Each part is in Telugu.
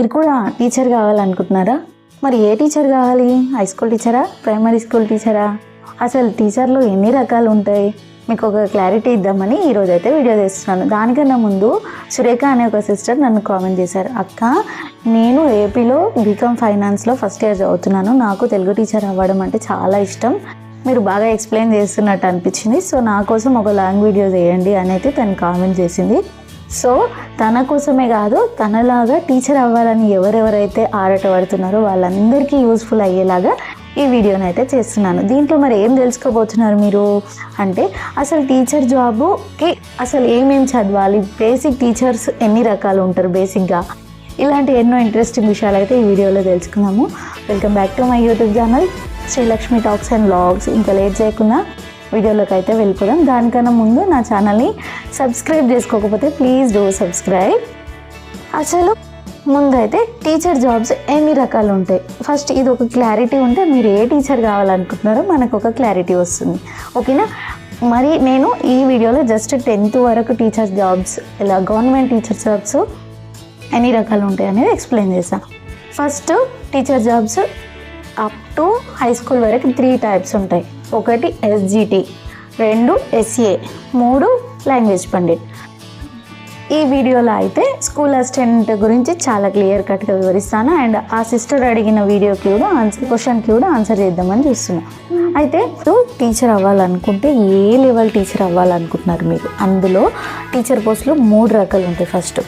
మీరు కూడా టీచర్ కావాలనుకుంటున్నారా? మరి ఏ టీచర్ కావాలి? హై స్కూల్ టీచరా ప్రైమరీ స్కూల్ టీచరా అసలు టీచర్లు ఎన్ని రకాలు ఉంటాయి? మీకు ఒక క్లారిటీ ఇద్దామని ఈరోజు అయితే వీడియో చేస్తున్నాను. దానికన్నా ముందు సురేఖ అనే ఒక సిస్టర్ నన్ను కామెంట్ చేశారు. అక్క నేను ఏపీలో బీకామ్ ఫైనాన్స్లో ఫస్ట్ ఇయర్ చదువుతున్నాను. నాకు తెలుగు టీచర్ అవ్వడం అంటే చాలా ఇష్టం. మీరు బాగా ఎక్స్ప్లెయిన్ చేస్తున్నట్టు అనిపించింది. సో నా కోసం ఒక లాంగ్ వీడియో చేయండి అని అయితే తను కామెంట్ చేసింది. సో తన కోసమే కాదు తనలాగా టీచర్ అవ్వాలని ఎవరెవరైతే ఆరాట పడుతున్నారో వాళ్ళందరికీ యూస్ఫుల్ అయ్యేలాగా ఈ వీడియోని అయితే చేస్తున్నాను. దీంట్లో మరి ఏం తెలుసుకోబోతున్నారు మీరు? అంటే అసలు టీచర్ జాబుకి అసలు ఏమేమి చదవాలి? బేసిక్ టీచర్స్ ఎన్ని రకాలు ఉంటారు బేసిక్గా ఇలాంటి ఎన్నో ఇంట్రెస్టింగ్ విషయాలు అయితే ఈ వీడియోలో తెలుసుకుందాము. Welcome back to my YouTube channel Srilakshmi talks and logs ఇంకా లేట్ చేయకుండా వీడియోలోకి అయితే వెళ్ళిపోదాం. దానికన్నా ముందు నా ఛానల్ని సబ్స్క్రైబ్ చేసుకోకపోతే ప్లీజ్ డూ సబ్స్క్రైబ్. అసలు ముందైతే టీచర్ జాబ్స్ ఎన్ని రకాలు ఉంటాయి? ఫస్ట్ ఇది ఒక క్లారిటీ ఉంటే మీరు ఏ టీచర్ కావాలనుకుంటున్నారో మనకు ఒక క్లారిటీ వస్తుంది. ఓకేనా? మరి నేను ఈ వీడియోలో జస్ట్ టెన్త్ వరకు టీచర్ జాబ్స్ ఇలా గవర్నమెంట్ టీచర్ జాబ్స్ ఎన్ని రకాలు ఉంటాయి అనేది ఎక్స్ప్లెయిన్ చేశాను first teacher jobs up to high school వరకు త్రీ టైప్స్ ఉంటాయి. ఒకటి ఎస్జిటి రెండు ఎస్ఏ మూడు లాంగ్వేజ్ పండిట్. ఈ వీడియోలో అయితే స్కూల్ అసిస్టెంట్ గురించి చాలా క్లియర్ కట్గా వివరిస్తాను. అండ్ ఆ సిస్టర్ అడిగిన వీడియోకి కూడా ఆన్సర్ క్వశ్చన్కి కూడా ఆన్సర్ చేద్దామని చూస్తున్నాను అయితే టీచర్ అవ్వాలనుకుంటే ఏ లెవెల్ టీచర్ అవ్వాలనుకుంటున్నారు మీరు? అందులో టీచర్ పోస్టులు మూడు రకాలు ఉంటాయి ఫస్ట్.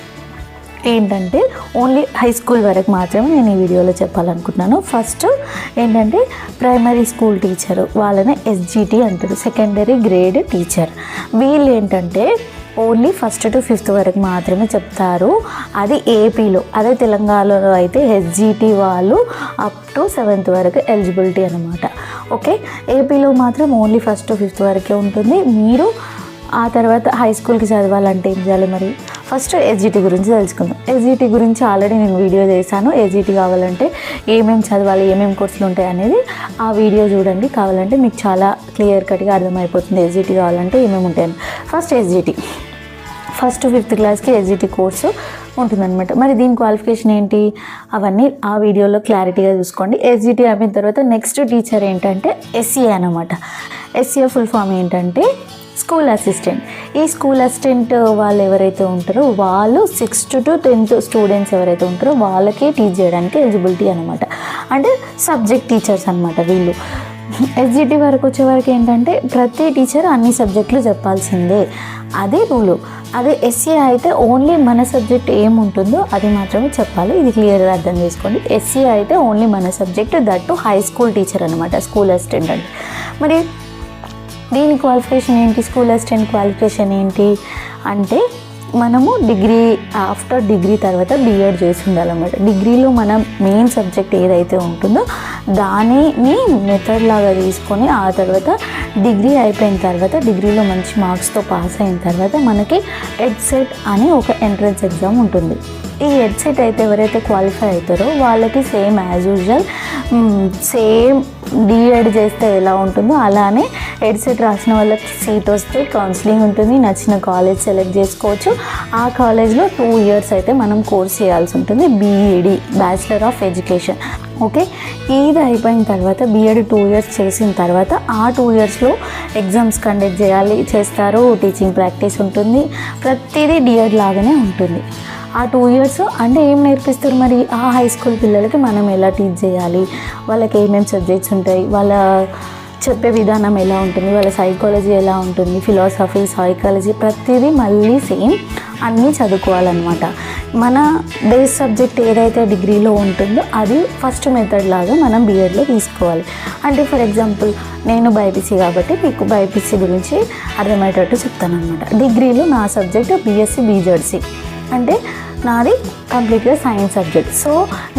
ఏంటంటే ఓన్లీ హై స్కూల్ వరకు మాత్రమే నేను ఈ వీడియోలో చెప్పాలనుకుంటున్నాను. ఫస్ట్ ఏంటంటే ప్రైమరీ స్కూల్ టీచర్ వాళ్ళని ఎస్జిటి అంటారు సెకండరీ గ్రేడ్ టీచర్ వీళ్ళు ఏంటంటే ఓన్లీ ఫస్ట్ టు ఫిఫ్త్ వరకు మాత్రమే చెప్తారు. అది ఏపీలో అదే తెలంగాణలో అయితే హెచ్జిటి వాళ్ళు అప్ టు సెవెంత్ వరకు ఎలిజిబిలిటీ అనమాట ఓకే ఏపీలో మాత్రం ఓన్లీ ఫస్ట్ టు ఫిఫ్త్ వరకే ఉంటుంది. మీరు ఆ తర్వాత హై స్కూల్కి చదవాలంటే ఏం చేయాలి మరి? ఫస్ట్ ఎస్జిటి గురించి తెలుసుకుందాం. ఎస్జిటి గురించి ఆల్రెడీ నేను వీడియో చేశాను. ఎస్జిటి కావాలంటే ఏమేమి చదవాలి ఏమేమి కోర్సులు ఉంటాయి అనేది ఆ వీడియో చూడండి. కావాలంటే మీకు చాలా క్లియర్ కట్గా అర్థమైపోతుంది ఎస్జిటి కావాలంటే ఏమేమి ఉంటాయని ఫస్ట్ ఎస్జిటి ఫస్ట్ ఫిఫ్త్ క్లాస్కి ఎస్జిటి కోర్సు ఉంటుందన్నమాట. మరి దీని క్వాలిఫికేషన్ ఏంటి? అవన్నీ ఆ వీడియోలో క్లారిటీగా చూసుకోండి. ఎస్జిటి అయిపోయిన తర్వాత నెక్స్ట్ టీచర్ ఏంటంటే ఎస్సీఏ అనమాట. ఎస్సీఏ ఫుల్ ఫామ్ ఏంటంటే స్కూల్ అసిస్టెంట్. ఈ స్కూల్ అసిస్టెంట్ వాళ్ళు ఎవరైతే ఉంటారో వాళ్ళు సిక్స్త్ టు టెన్త్ స్టూడెంట్స్ ఎవరైతే ఉంటారో వాళ్ళకే టీచ్ చేయడానికి ఎలిజిబిలిటీ అనమాట అంటే సబ్జెక్ట్ టీచర్స్ అనమాట వీళ్ళు. ఎస్జిటి వరకు వచ్చే వరకు ఏంటంటే ప్రతి టీచర్ అన్ని సబ్జెక్టులు చెప్పాల్సిందే. అదే రూలు అదే ఎస్సీ అయితే ఓన్లీ మన సబ్జెక్ట్ ఏముంటుందో అది మాత్రమే చెప్పాలి. ఇది క్లియర్గా అర్థం చేసుకోండి. ఎస్సీ అయితే ఓన్లీ మన subject that high school teacher అనమాట స్కూల్ అసిస్టెంట్ అంటే. మరి దీని క్వాలిఫికేషన్ ఏంటి? స్కూల్ అసిస్టెంట్ క్వాలిఫికేషన్ ఏంటి? అంటే మనము డిగ్రీ ఆఫ్టర్ డిగ్రీ తర్వాత బీఎడ్ చేసి ఉండాలన్నమాట డిగ్రీలో మన మెయిన్ సబ్జెక్ట్ ఏదైతే ఉంటుందో దానిని మెథడ్ లాగా తీసుకొని ఆ తర్వాత డిగ్రీ అయిపోయిన తర్వాత డిగ్రీలో మంచి మార్క్స్తో పాస్ అయిన తర్వాత మనకి ఎడ్సెట్ అని ఒక ఎంట్రన్స్ ఎగ్జామ్ ఉంటుంది. ఈ హెడ్సెట్ అయితే ఎవరైతే క్వాలిఫై అవుతారో వాళ్ళకి same as usual same D Ed చేస్తే ఎలా ఉంటుందో అలానే హెడ్సెట్ రాసిన వాళ్ళకి సీట్ వస్తే కౌన్సిలింగ్ ఉంటుంది నచ్చిన కాలేజ్ సెలెక్ట్ చేసుకోవచ్చు. ఆ కాలేజ్లో టూ ఇయర్స్ అయితే మనం కోర్స్ చేయాల్సి ఉంటుంది B Ed bachelor of education okay ఇది అయిపోయిన తర్వాత బీఎడ్ టూ ఇయర్స్ చేసిన తర్వాత ఆ టూ ఇయర్స్లో ఎగ్జామ్స్ కండక్ట్ చేయాలి చేస్తారు టీచింగ్ ప్రాక్టీస్ ఉంటుంది. ప్రతిదీ డిఎడ్ లాగానే ఉంటుంది. ఆ టూ ఇయర్స్ అంటే ఏం నేర్పిస్తారు మరి? ఆ హై స్కూల్ పిల్లలకి మనం ఎలా టీచ్ చేయాలి? వాళ్ళకి ఏమేమి సబ్జెక్ట్స్ ఉంటాయి? వాళ్ళ చెప్పే విధానం ఎలా ఉంటుంది? వాళ్ళ సైకాలజీ ఎలా ఉంటుంది? ఫిలాసఫీ సైకాలజీ ప్రతిదీ మళ్ళీ సేమ్ అన్నీ చదువుకోవాలన్నమాట. మన బేస్ సబ్జెక్ట్ ఏదైతే డిగ్రీలో ఉంటుందో అది ఫస్ట్ మెథడ్ లాగా మనం బీఎడ్లో తీసుకోవాలి. అంటే ఫర్ ఎగ్జాంపుల్ నేను బైపీసీ కాబట్టి మీకు బైపీసీ గురించి అర్థమయ్యేటట్టు చెప్తాను అనమాట డిగ్రీలో నా సబ్జెక్ట్ బీఎస్సీ బీజెడ్సీ అంటే నాది కంప్లీట్గా సైన్స్ సబ్జెక్ట్ సో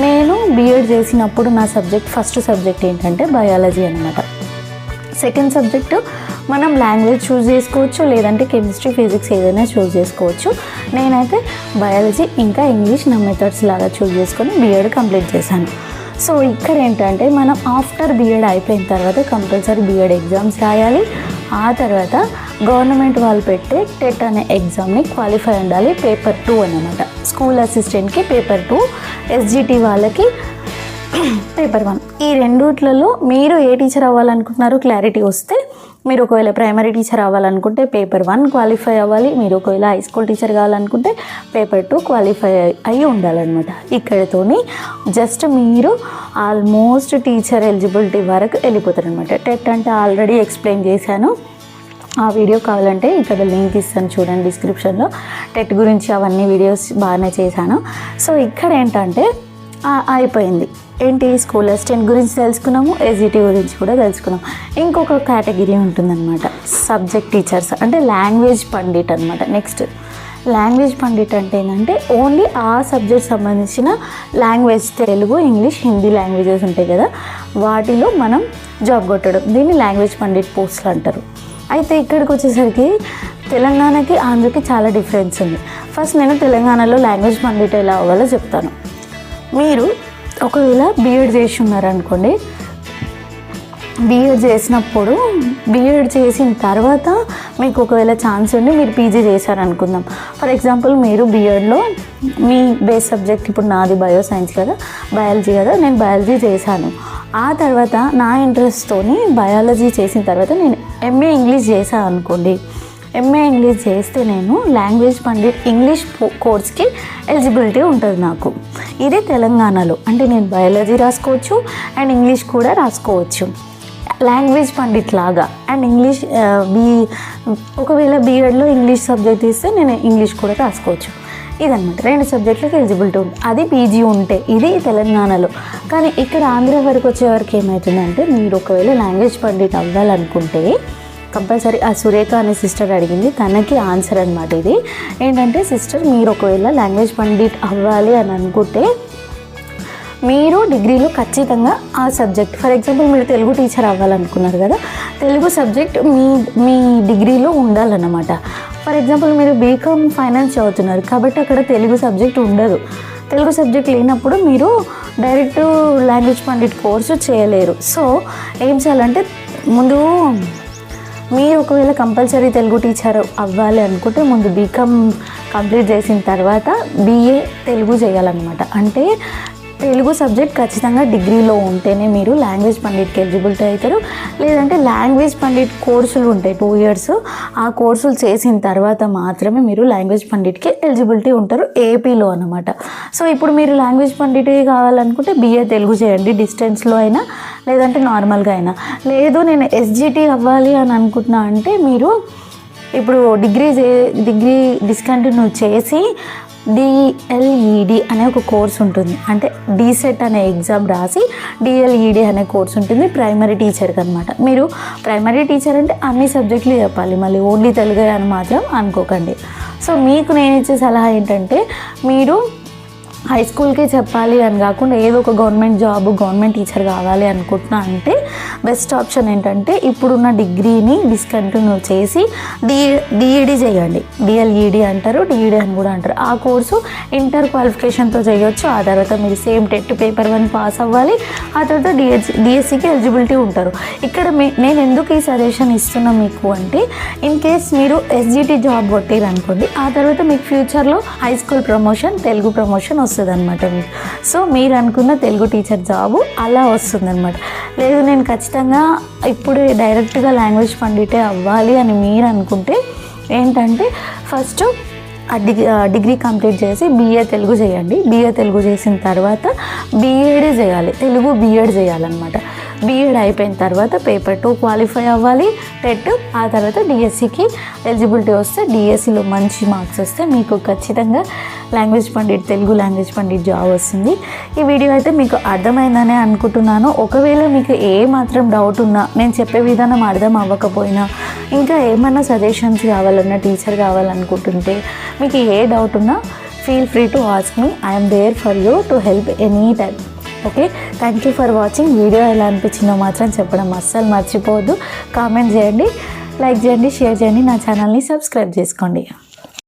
నేను బీఎడ్ చేసినప్పుడు నా సబ్జెక్ట్ ఫస్ట్ సబ్జెక్ట్ ఏంటంటే బయాలజీ అనమాట సెకండ్ సబ్జెక్టు మనం లాంగ్వేజ్ చూస్ చేసుకోవచ్చు లేదంటే కెమిస్ట్రీ ఫిజిక్స్ ఏదైనా చూస్ చేసుకోవచ్చు. నేనైతే బయాలజీ ఇంకా ఇంగ్లీష్ నా మెథడ్స్ లాగా చూస్ చేసుకొని బీఎడ్ కంప్లీట్ చేశాను. సో ఇక్కడ ఏంటంటే మనం ఆఫ్టర్ బీఎడ్ అయిపోయిన తర్వాత కంపల్సరీ బీఎడ్ ఎగ్జామ్స్ రాయాలి. ఆ తర్వాత గవర్నమెంట్ వాళ్ళు పెట్టే టెట్ అనే ఎగ్జామ్ని క్వాలిఫై ఉండాలి పేపర్ టూ అన్నమాట. స్కూల్ అసిస్టెంట్కి పేపర్ టూ ఎస్జిటి వాళ్ళకి పేపర్ వన్. ఈ రెండిట్లలో మీరు ఏ టీచర్ అవ్వాలనుకుంటున్నారో? క్లారిటీ వస్తే మీరు ఒకవేళ ప్రైమరీ టీచర్ అవ్వాలనుకుంటే పేపర్ వన్ క్వాలిఫై అవ్వాలి. మీరు ఒకవేళ హై స్కూల్ టీచర్ కావాలనుకుంటే పేపర్ టూ క్వాలిఫై అయ్యి ఉండాలన్నమాట. ఇక్కడతోని జస్ట్ మీరు ఆల్మోస్ట్ టీచర్ ఎలిజిబిలిటీ వరకు వెళ్ళిపోతారు అనమాట టెట్ అంటే ఆల్రెడీ ఎక్స్ప్లెయిన్ చేశాను. ఆ వీడియో కావాలంటే ఇక్కడ లింక్ ఇస్తాను చూడండి డిస్క్రిప్షన్లో టెట్ గురించి అవన్నీ వీడియోస్ బాగానే చేశాను. సో ఇక్కడ ఏంటంటే అయిపోయింది. ఏంటి స్కూల్ అసిస్టెంట్ గురించి తెలుసుకున్నాము ఎస్జిటి గురించి కూడా తెలుసుకున్నాం. ఇంకొక కేటగిరీ ఉంటుందన్నమాట. సబ్జెక్ట్ టీచర్స్ అంటే లాంగ్వేజ్ పండిట్ అనమాట నెక్స్ట్ లాంగ్వేజ్ పండిట్ అంటే ఏంటంటే ఓన్లీ ఆ సబ్జెక్ట్ సంబంధించిన language Telugu English Hindi languages ఉంటాయి కదా. వాటిలో మనం జాబ్ కొట్టడం. దీన్ని లాంగ్వేజ్ పండిట్ పోస్టులు అంటారు. అయితే ఇక్కడికి వచ్చేసరికి తెలంగాణకి ఆంధ్రకి చాలా డిఫరెన్స్ ఉంది. ఫస్ట్ నేను తెలంగాణలో లాంగ్వేజ్ పండిట్ ఎలా అవ్వాలో చెప్తాను. మీరు ఒకవేళ బీఎడ్ చేసి ఉన్నారనుకోండి బీఎడ్ చేసినప్పుడు బీఎడ్ చేసిన తర్వాత మీకు ఒకవేళ ఛాన్స్ ఉండి మీరు పీజీ చేశారనుకుందాం. ఫర్ ఎగ్జాంపుల్ మీరు బీఎడ్లో మీ బేస్ సబ్జెక్ట్ ఇప్పుడు నాది బయో సైన్స్ కదా బయాలజీ కదా నేను బయాలజీ చేశాను. ఆ తర్వాత నా ఇంట్రెస్ట్తోని బయాలజీ చేసిన తర్వాత నేను ఎంఏ ఇంగ్లీష్ చేశాను అనుకోండి. ఎంఏ ఇంగ్లీష్ చేస్తే నేను లాంగ్వేజ్ పండిట్ ఇంగ్లీష్ కోర్స్కి ఎలిజిబిలిటీ ఉంటుంది నాకు. ఇది తెలంగాణలో. అంటే నేను బయాలజీ రాసుకోవచ్చు అండ్ ఇంగ్లీష్ కూడా రాసుకోవచ్చు. లాంగ్వేజ్ పండిట్ లాగా. అండ్ ఇంగ్లీష్ బీ ఒకవేళ బీఎడ్లో ఇంగ్లీష్ సబ్జెక్ట్ ఇస్తే నేను ఇంగ్లీష్ కూడా రాసుకోవచ్చు. ఇదనమాట రెండు సబ్జెక్టులకు ఎలిజిబిలిటీ ఉంది. అది పీజీ ఉంటే ఇది తెలంగాణలో. కానీ ఇక్కడ ఆంధ్ర వరకు వచ్చే వరకు ఏమవుతుందంటే మీరు ఒకవేళ లాంగ్వేజ్ పండిట్ అవ్వాలనుకుంటే కంపల్సరీ ఆ సురేఖ అనే సిస్టర్ అడిగింది. తనకి ఆన్సర్ అనమాట ఇది. ఏంటంటే సిస్టర్ మీరు ఒకవేళ లాంగ్వేజ్ పండిట్ అవ్వాలి అని అనుకుంటే మీరు డిగ్రీలో ఖచ్చితంగా ఆ సబ్జెక్ట్ ఫర్ ఎగ్జాంపుల్ మీరు తెలుగు టీచర్ అవ్వాలనుకున్నారు కదా తెలుగు సబ్జెక్ట్ మీ మీ డిగ్రీలో ఉండాలన్నమాట. ఫర్ ఎగ్జాంపుల్ మీరు బీకామ్ ఫైనాన్స్ చదువుతున్నారు కాబట్టి అక్కడ తెలుగు సబ్జెక్ట్ ఉండదు. తెలుగు సబ్జెక్ట్ లేనప్పుడు మీరు డైరెక్ట్ లాంగ్వేజ్ పండిట్ కోర్సు చేయలేరు. సో ఏం చేయాలంటే ముందు మీరు ఒకవేళ కంపల్సరీ తెలుగు టీచర్ అవ్వాలి అనుకుంటే ముందు బీకామ్ కంప్లీట్ చేసిన తర్వాత బీఏ తెలుగు చేయాలన్నమాట. అంటే తెలుగు సబ్జెక్ట్ ఖచ్చితంగా డిగ్రీలో ఉంటేనే మీరు లాంగ్వేజ్ పండిట్కి ఎలిజిబిలిటీ అవుతారు. లేదంటే లాంగ్వేజ్ పండిట్ కోర్సులు ఉంటాయి టూ ఇయర్స్. ఆ కోర్సులు చేసిన తర్వాత మాత్రమే మీరు లాంగ్వేజ్ పండిట్కి ఎలిజిబిలిటీ ఉంటారు ఏపీలో అనమాట సో ఇప్పుడు మీరు లాంగ్వేజ్ పండిట్ కావాలనుకుంటే బీఏ తెలుగు చేయండి డిస్టెన్స్లో అయినా లేదంటే నార్మల్గా అయినా. లేదు నేను ఎస్జిటి అవ్వాలి అని అనుకుంటున్నా అంటే మీరు ఇప్పుడు డిగ్రీ డిగ్రీ డిస్కంటిన్యూ చేసి డిఎల్ఈడి అనే ఒక కోర్స్ ఉంటుంది. అంటే డీసెట్ అనే ఎగ్జామ్ రాసి డిఎల్ఈడి అనే కోర్స్ ఉంటుంది ప్రైమరీ టీచర్కి అనమాట మీరు ప్రైమరీ టీచర్ అంటే అన్ని సబ్జెక్టులు చెప్పాలి. మళ్ళీ ఓన్లీ తెలుగు అని మాత్రం అనుకోకండి. సో మీకు నేను ఇచ్చే సలహా ఏంటంటే మీరు హై స్కూల్కే చెప్పాలి అని కాకుండా ఏదో ఒక గవర్నమెంట్ జాబ్ గవర్నమెంట్ టీచర్ కావాలి అనుకుంటున్నా అంటే బెస్ట్ ఆప్షన్ ఏంటంటే ఇప్పుడున్న డిగ్రీని డిస్కంటిన్యూ చేసి డి డిఈడి చేయండి. డిఎల్ఈడి అంటారు డిఈడి అని కూడా అంటారు. ఆ కోర్సు ఇంటర్ క్వాలిఫికేషన్తో చేయొచ్చు. ఆ తర్వాత మీరు same TET paper one pass అవ్వాలి. ఆ తర్వాత డిఎస్ డిఎస్సికి ఎలిజిబిలిటీ ఉంటారు. ఇక్కడ మీ నేను ఎందుకు ఈ సజెషన్ ఇస్తున్నా మీకు అంటే ఇన్ కేస్ మీరు ఎస్జిటి జాబ్ కొట్టారు అనుకోండి ఆ తర్వాత మీకు ఫ్యూచర్లో high school promotion Telugu promotion వస్తుంది. వస్తుంది అనమాట మీకు సో మీరు అనుకున్న తెలుగు టీచర్ జాబు అలా వస్తుంది అనమాట లేదు నేను ఖచ్చితంగా ఇప్పుడు డైరెక్ట్గా లాంగ్వేజ్ పండిటే అవ్వాలి అని మీరు అనుకుంటే ఏంటంటే ఫస్ట్ ఆ డిగ్రీ డిగ్రీ కంప్లీట్ చేసి బీఏ తెలుగు చేయండి. బీఏ తెలుగు చేసిన తర్వాత బీఎడ్ చేయాలి. తెలుగు బీఎడ్ చేయాలన్నమాట. బీఎడ్ అయిపోయిన తర్వాత పేపర్ టూ క్వాలిఫై అవ్వాలి. టెట్ ఆ తర్వాత డిఎస్సికి ఎలిజిబిలిటీ వస్తే డిఎస్సిలో మంచి మార్క్స్ వస్తే మీకు ఖచ్చితంగా language pandit Telugu language pandit job వస్తుంది. ఈ వీడియో అయితే మీకు అర్థమైందనే అనుకుంటున్నాను. ఒకవేళ మీకు ఏ మాత్రం డౌట్ ఉన్నా నేను చెప్పే విధానం అర్థం అవ్వకపోయినా ఇంకా ఏమైనా సజెషన్స్ కావాలన్నా టీచర్ కావాలనుకుంటుంటే మీకు ఏ డౌట్ ఉన్నా feel free to ask me I'm there for you to help any time okay? Thank you for watching video ఎలా అనిపించిందో మాత్రం చెప్పడం అస్సలు మర్చిపోవద్దు. కామెంట్ చేయండి లైక్ చేయండి షేర్ చేయండి. నా ఛానల్ని సబ్స్క్రైబ్ చేసుకోండి.